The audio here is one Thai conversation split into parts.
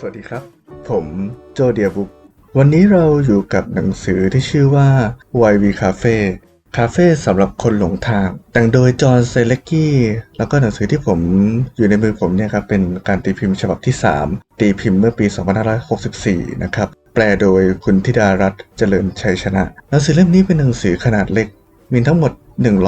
สวัสดีครับ ผมโจเดียบุ๊กวันนี้เราอยู่กับหนังสือที่ชื่อว่า YV Cafe คาเฟ่สำหรับคนหลงทาง แต่งโดยจอห์นเซเลกกี้ แล้วก็หนังสือที่ผมอยู่ในมือผมเนี่ยครับ เป็นการตีพิมพ์ฉบับที่ 3 ตีพิมพ์เมื่อปี 2564 นะครับ แปลโดยคุณธิดารัตน์เจริญชัยชนะ หนังสือเล่มนี้เป็นหนังสือขนาดเล็ก มีทั้งหมด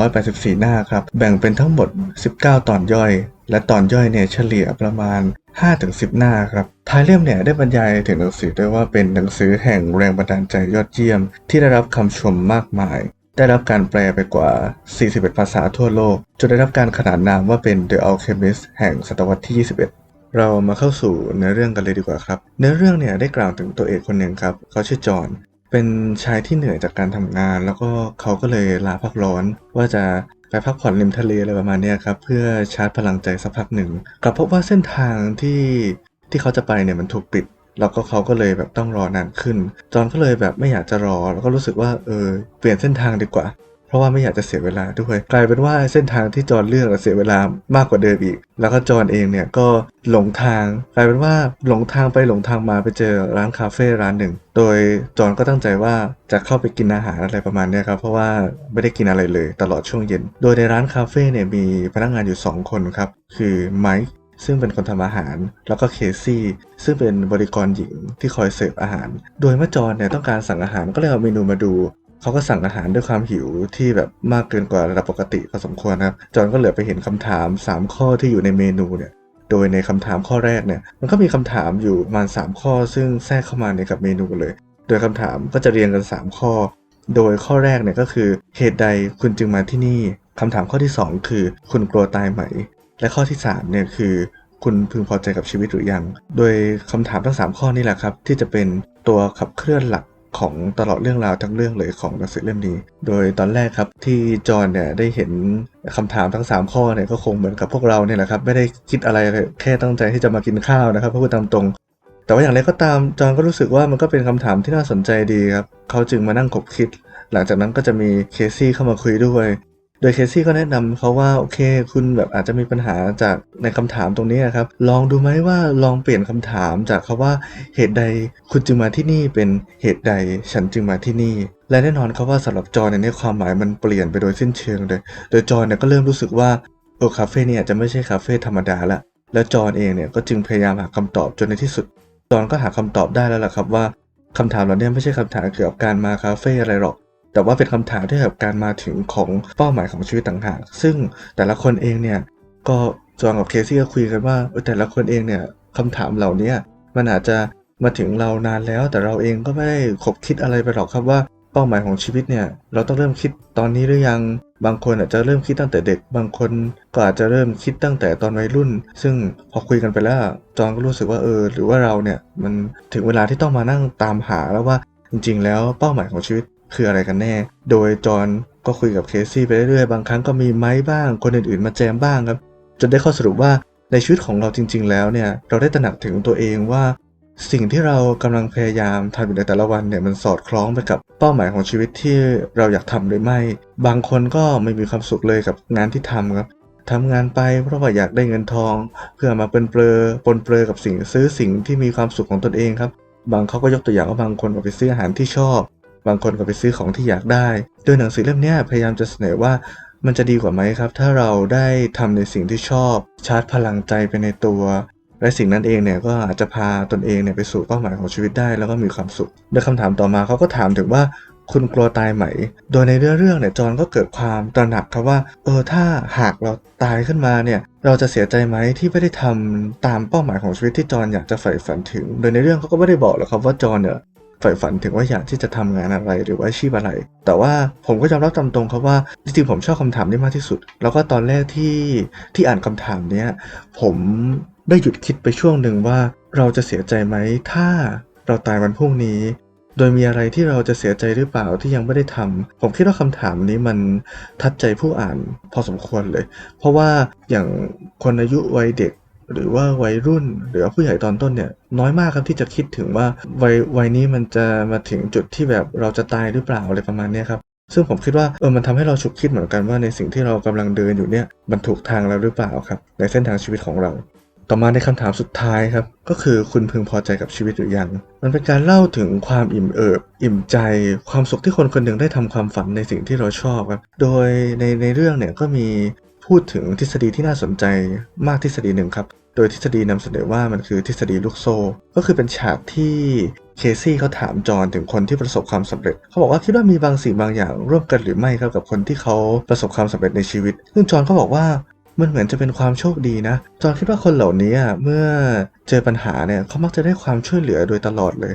184 หน้าครับ แบ่งเป็นทั้งหมด 19 ตอนย่อย และตอนย่อยเนี่ยเฉลี่ยประมาณ 5-10หน้าครับ ท้ายเล่มเนี่ยได้บรรยายถึงหนังสือด้วยว่าเป็นหนังสือแห่งแรงบันดาลใจยอดเยี่ยม ที่ได้รับคำชมมากมาย ได้รับการแปลไปกว่า 41 ภาษาทั่วโลก จนได้รับการขนานนามว่าเป็น The Alchemist แห่งศตวรรษที่ 21เรามาเข้าสู่เนื้อเรื่องกันเลยดีกว่าครับ เนื้อเรื่องเนี่ยได้กล่าวถึงตัวเอกคนหนึ่งครับ เขาชื่อจอห์นเป็นชายที่เหนื่อยจากการทำงาน แล้วก็เขาก็เลยลาพักร้อน ว่าจะ ไปพักผ่อนริมทะเลอะไรประมาณนี้ครับเพื่อชาร์จพลังใจสักพักหนึ่งกลับพบว่าเส้นทางที่ที่เขาจะไปเนี่ยมันถูกปิด แล้วก็เขาก็เลยแบบต้องรอนานขึ้น จอนก็เลยแบบไม่อยากจะรอ แล้วก็รู้สึกว่าเออเปลี่ยนเส้นทางดีกว่า เพราะว่าไม่อยากจะเสียเวลาด้วย กลายเป็นว่าเส้นทางที่จอนเลือกเสียเวลามากกว่าเดิมอีก แล้วก็จอนเองเนี่ยก็หลงทาง กลายเป็นว่าหลงทางไปหลงทางมาไปเจอร้านคาเฟ่ร้านหนึ่ง โดยจอนก็ตั้งใจว่าจะเข้าไปกินอาหารอะไรประมาณนี้ครับ เพราะว่าไม่ได้กินอะไรเลยตลอดช่วงเย็น โดยในร้านคาเฟ่เนี่ยมีพนักงานอยู่ 2 คนครับ คือไมค์ซึ่งเป็นคนทำอาหาร แล้วก็เคซี่ ซึ่งเป็นบริกรหญิงที่คอยเสิร์ฟอาหาร โดยเมื่อจอนเนี่ยต้องการสั่งอาหารก็เลยเอาเมนูมาดู เขาก็สั่งอาหารด้วยความหิวที่แบบมากเกินกว่าระดับปกติพอสมควรนะครับ จอนก็เหลือไปเห็นคำถาม 3 ข้อที่อยู่ในเมนูเนี่ย โดยในคำถามข้อแรกเนี่ย มันก็มีคำถามอยู่ประมาณ 3 ข้อ ซึ่งแทรกเข้ามาในกับเมนูเลย โดยคำถามก็จะเรียงกัน 3 ข้อ โดยข้อแรกเนี่ยก็คือเหตุใดคุณจึงมาที่นี่คำถามข้อที่ 2 คือ คุณกลัวตายไหม และข้อที่3เนี่ยคือคุณพึงพอใจกับชีวิตหรือยัง โดยคำถามทั้ง 3 ข้อนี่แหละครับ ที่จะเป็นตัวขับเคลื่อนหลัก ของตลอดเรื่องราวทั้งเรื่องเลยของหนังสือเล่มนี้ โดยตอนแรกครับที่จอห์นเนี่ยได้เห็นคำถามทั้ง 3 ข้อเนี่ยก็คงเหมือนกับพวกเราเนี่ยแหละครับไม่ได้คิดอะไรเลยแค่ตั้งใจที่จะมากินข้าวนะครับพูดตามตรง แต่ว่าอย่างไรก็ตามจอห์นก็รู้สึกว่ามันก็เป็นคำถามที่น่าสนใจดีครับเขาจึงมานั่งคบคิด หลังจากนั้นก็จะมีเคซี่เข้ามาคุยด้วย โดยเคซี่ก็แนะนำเขาว่าโอเค คุณแบบอาจจะมีปัญหาจากในคำถามตรงนี้นะครับ ลองดูไหมว่าลองเปลี่ยนคำถามจากคาว่าเหตุใดคุณจึงมาที่นี่เป็นเหตุใดฉันจึงมาที่นี่ และแน่นอนครับว่าสำหรับจอนเนี่ยความหมายมันเปลี่ยนไปโดยสิ้นเชิงเลย โดยจอนเนี่ยก็เริ่มรู้สึกว่าเออคาเฟ่เนี่ยอาจจะไม่ใช่คาเฟ่ธรรมดาละแล้วจอนเองเนี่ยก็จึงพยายามหาคำตอบจนในที่สุด จอนก็หาคำตอบได้แล้วล่ะครับว่าคำถามเหล่านี้ไม่ใช่คำถามเกี่ยวกับการมาคาเฟ่อะไรหรอก แต่ว่าเป็นคำถามที่เกี่ยวกับการมาถึงของเป้าหมายของชีวิตต่างหาก ซึ่งแต่ละคนเองเนี่ยก็จอห์นกับเคซี่ก็คุยกันว่าแต่ละคนเองเนี่ยคำถามเหล่านี้มันอาจจะมาถึงเรานานแล้ว แต่เราเองก็ไม่ได้ขบคิดอะไรไปหรอกครับว่าเป้าหมายของชีวิตเนี่ยเราต้องเริ่มคิดตอนนี้หรือยัง บางคนอาจจะเริ่มคิดตั้งแต่เด็ก บางคนก็อาจจะเริ่มคิดตั้งแต่ตอนวัยรุ่น ซึ่งพอคุยกันไปแล้วจอห์นก็รู้สึกว่าเออ หรือว่าเราเนี่ยมันถึงเวลาที่ต้องมานั่งตามหาแล้วว่าจริง ๆ แล้วเป้าหมายของชีวิต คืออะไรกันแน่ โดยจอห์นก็คุยกับเคซี่ไปเรื่อยๆ บางครั้งก็มีไม้บ้าง คนอื่นๆ มาแจมบ้างครับ จนได้ข้อสรุปว่าในชีวิตของเราจริง ๆ แล้วเนี่ย เราได้ตระหนักถึงตัวเองว่า สิ่งที่เรากำลังพยายามทำอยู่ในแต่ละวันเนี่ยมันสอดคล้องไปกับเป้าหมายของชีวิตที่เราอยากทำหรือไม่ บางคนก็ไม่มีความสุขเลยกับงานที่ทำครับทำงานไปเพราะว่าอยากได้เงินทอง เพื่อมาเป็นเปลอปนเปลือกับสิ่งซื้อสิ่งที่มีความสุขของตนเองครับ บางเขาก็ยกตัวอย่างว่าบางคนก็ไปซื้ออาหารที่ชอบ บางคนก็ไปซื้อของที่อยากได้ โดยหนังสือเล่มนี้พยายามจะเสนอว่ามันจะดีกว่าไหมครับ ถ้าเราได้ทำในสิ่งที่ชอบ ชาร์จพลังใจไปในตัว และสิ่งนั้นเองเนี่ยก็อาจจะพาตนเองเนี่ยไปสู่เป้าหมายของชีวิตได้แล้วก็มีความสุขโดยคำถามต่อมาเขาก็ถามถึงว่าคุณกลัวตายไหม โดยในเรื่องเรื่องเนี่ยจอนก็เกิดความตระหนักครับว่า เออถ้าหากเราตายขึ้นมาเนี่ย เราจะเสียใจไหมที่ไม่ได้ทำตามเป้าหมายของชีวิตที่จอนอยากจะใฝ่ฝันถึง โดยในเรื่องเขาก็ไม่ได้บอกหรอกครับว่าจอนเนี่ย ใฝ่ฝันถึงว่าอยากที่จะทำงานอะไรหรือว่าอาชีพอะไร แต่ว่าผมก็ยอมรับตามตรงครับว่าจริงๆผมชอบคำถามนี้มากที่สุด แล้วก็ตอนแรกที่ที่อ่านคำถามเนี้ยผมได้หยุดคิดไปช่วงหนึ่งว่าเราจะเสียใจไหมถ้าเราตายวันพรุ่งนี้ โดยมีอะไรที่เราจะเสียใจหรือเปล่าที่ยังไม่ได้ทำผมคิดว่าคำถามนี้มันทัดใจผู้อ่านพอสมควรเลย เพราะว่าอย่างคนอายุวัยเด็ก หรือว่าวัยรุ่น หรือว่าผู้ใหญ่ตอนต้นเนี่ยน้อยมากครับที่จะคิดถึงว่าวัยวัยนี้มันจะมาถึงจุดที่แบบเราจะตายหรือเปล่าอะไรประมาณนี้ครับซึ่งผมคิดว่าเออมันทำให้เราฉุกคิดเหมือนกันว่าในสิ่งที่เรากำลังเดินอยู่เนี่ยมันถูกทางแล้วหรือเปล่าครับ ในเส้นทางชีวิตของเรา ต่อมาในคำถามสุดท้ายครับ ก็คือคุณพึงพอใจกับชีวิตหรือยัง มันเป็นการเล่าถึงความอิ่มเอิบ อิ่มใจ ความสุขที่คนคนหนึ่งได้ทำความฝันในสิ่งที่เราชอบครับโดยในในเรื่องเนี่ยก็มีพูดถึงทฤษฎีที่น่าสนใจมากทฤษฎีหนึ่งครับ ดยทฤษฎีนำเสนอว่ามันคือทฤษฎีลูกโซ่ ก็คือเป็นฉากที่เคซี่เขาถามจอห์นถึงคนที่ประสบความสำเร็จ เขาบอกว่าคิดว่ามีบางสิ่งบางอย่างร่วมกันหรือไม่ครับกับคนที่เขาประสบความสำเร็จในชีวิต ซึ่งจอห์นก็บอกว่ามันเหมือนจะเป็นความโชคดีนะ จอห์นคิดว่าคนเหล่านี้เมื่อเจอปัญหาเนี่ยเขามักจะได้ความช่วยเหลือโดยตลอดเลย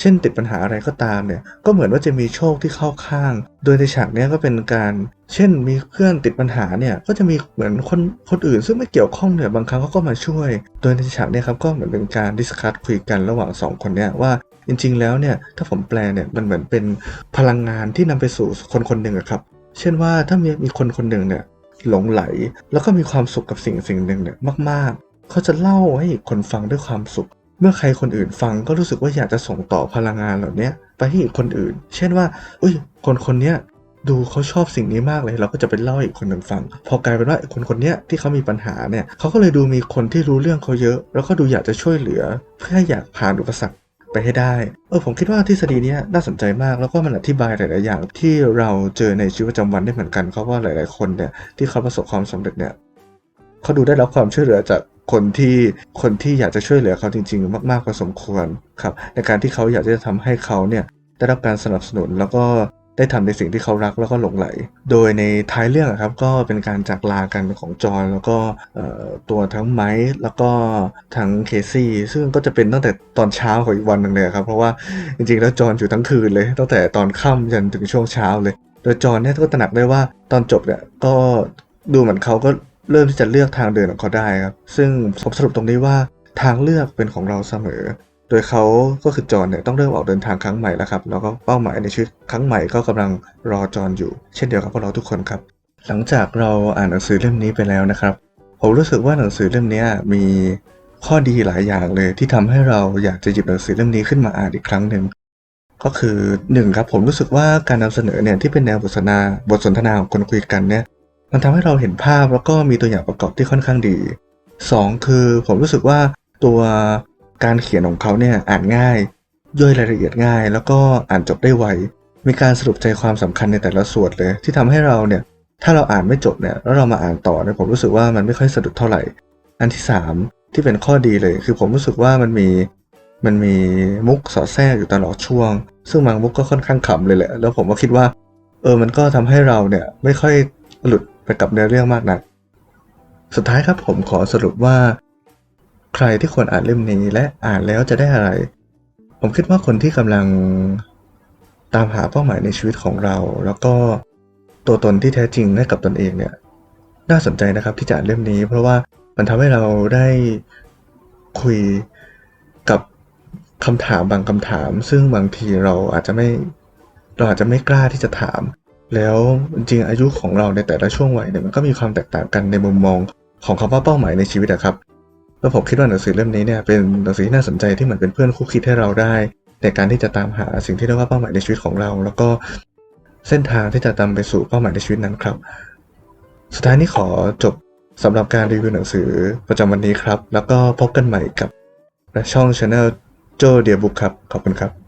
เช่นติดปัญหาอะไรก็ตามเนี่ยก็เหมือนว่าจะมีโชคที่เข้าข้าง โดยในฉากนี้ก็เป็นการ เช่นมีเพื่อนติดปัญหาเนี่ยก็จะมีเหมือนคนคนอื่น ซึ่งไม่เกี่ยวข้องเนี่ยบางครั้งเขาก็มาช่วย โดยในฉากนี่ยครับก็เหมือนเป็นการดิสคัทคุยกันระหว่างสองคนเนี่ยว่าจริง ๆ แล้วเนี่ยถ้าผมแปลเนี่ยมันเหมือนเป็นพลังงานที่นำไปสู่คนคนหนึ่งครับ เช่นว่าถ้ามีมีคนคนหนึ่งเนี่ยหลงไหล แล้วก็มีความสุขกับสิ่งสิ่งหนึ่งเนี่ยมาก ๆ เขาจะเล่าให้คนฟังด้วยความสุข เมื่อใครคนอื่นฟังก็รู้สึกว่าอยากจะส่งต่อพลังงานเหล่านี้ไปให้อีกคนอื่น เช่นว่าอุ้ย คนคนนี้ดูเขาชอบสิ่งนี้มากเลย เราก็จะไปเล่าให้อีกคนหนึ่งฟัง พอกลายเป็นว่าคนคนนี้ที่เขามีปัญหาเนี่ยเขาก็เลยดูมีคนที่รู้เรื่องเขาเยอะ แล้วก็ดูอยากจะช่วยเหลือ เพื่ออยากผ่านอุปสรรคไปให้ได้ เออผมคิดว่าทฤษฎีนี้น่าสนใจมากแล้วก็มันอธิบายหลาย ๆ อย่างที่เราเจอในชีวิตประจำวันได้เหมือนกันเขาว่าหลาย ๆ คนเนี่ยที่เขาประสบความสำเร็จเนี่ยเขาดูได้รับความช่วยเหลือจาก คนที่คนที่อยากจะช่วยเหลือเขาจริง ๆ มากๆพอสมควรครับในการที่เขาอยากจะทำให้เขาเนี่ยได้รับการสนับสนุนแล้วก็ได้ทำในสิ่งที่เขารักแล้วก็หลงไหล โดยในท้ายเรื่องครับก็เป็นการจากลากันของจอห์นแล้วก็ตัวทั้งไมค์แล้วก็ทั้งเคซี่ ซึ่งก็จะเป็นตั้งแต่ตอนเช้าของอีกวันหนึ่งเลยครับ เพราะว่าจริงๆแล้วจอห์นอยู่ทั้งคืนเลย ตั้งแต่ตอนค่ำจนถึงช่วงเช้าเลย โดยจอห์นเนี่ยก็ตระหนักได้ว่าตอนจบเนี่ยก็ดูเหมือนเขาก็ เริ่มที่จะเลือกทางเดินของเขาได้ครับ ซึ่งผมสรุปตรงนี้ว่าทางเลือกเป็นของเราเสมอ โดยเขาก็คือจอห์นเนี่ยต้องเริ่มออกเดินทางครั้งใหม่แล้วครับ แล้วก็เป้าหมายในชีวิตครั้งใหม่ก็กำลังรอจอห์นอยู่ เช่นเดียวกับพวกเราทุกคนครับ หลังจากเราอ่านหนังสือเล่มนี้ไปแล้วนะครับผมรู้สึกว่าหนังสือเล่มนี้มีข้อดีหลายอย่างเลยที่ทำให้เราอยากจะหยิบหนังสือเล่มนี้ขึ้นมาอ่านอีกครั้งหนึ่งก็คือหนึ่งครับผมรู้สึกว่าการนำเสนอเนี่ยที่เป็นแนวบทสนทนาบทสนทนาของคนคุยกันเนี่ย มันทำให้เราเห็นภาพแล้วก็มีตัวอย่างประกอบที่ค่อนข้างดีสองคือผมรู้สึกว่าตัวการเขียนของเขาเนี่ยอ่านง่าย ย่อยรายละเอียดง่าย แล้วก็อ่านจบได้ไว มีการสรุปใจความสำคัญในแต่ละส่วนเลย ที่ทำให้เราเนี่ยถ้าเราอ่านไม่จบเนี่ยแล้วเรามาอ่านต่อเนี่ยผมรู้สึกว่ามันไม่ค่อยสะดุดเท่าไหร่ อันที่สามที่เป็นข้อดีเลย คือผมรู้สึกว่ามันมีมันมีมุกสอดแทรกอยู่ตลอดช่วง ซึ่งบางมุกก็ค่อนข้างขำเลยแหละ แล้วผมก็คิดว่า เออมันก็ทำให้เราเนี่ยไม่ค่อยหลุด ไปกับเนื้อเรื่องมากนัก สุดท้ายครับผมขอสรุปว่า ใครที่ควรอ่านเล่มนี้และอ่านแล้วจะได้อะไร ผมคิดว่าคนที่กำลังตามหาเป้าหมายในชีวิตของเรา แล้วก็ตัวตนที่แท้จริงให้กับตนเองเนี่ย น่าสนใจนะครับที่จะอ่านเล่มนี้ เพราะว่ามันทำให้เราได้คุยกับคำถามบางคำถาม ซึ่งบางทีเราอาจจะไม่เราอาจจะไม่กล้าที่จะถาม แล้วจริงอายุของเราในแต่ละช่วงวัยเนี่ยมันก็มีความแตกต่างกันในมุมมองของคำว่าเป้าหมายในชีวิตอะครับแล้วผมคิดว่าหนังสือเล่มนี้เนี่ยเป็นหนังสือที่น่าสนใจที่เหมือนเป็นเพื่อนคู่คิดให้เราได้ ในการที่จะตามหาสิ่งที่เรียกว่าเป้าหมายในชีวิตของเรา แล้วก็เส้นทางที่จะตามไปสู่เป้าหมายในชีวิตนั้นครับ สุดท้ายนี้ขอจบสำหรับการรีวิวหนังสือประจำวันนี้ครับ แล้วก็พบกันใหม่กับช่อง Channel โจเดียบุกครับ ขอบคุณครับ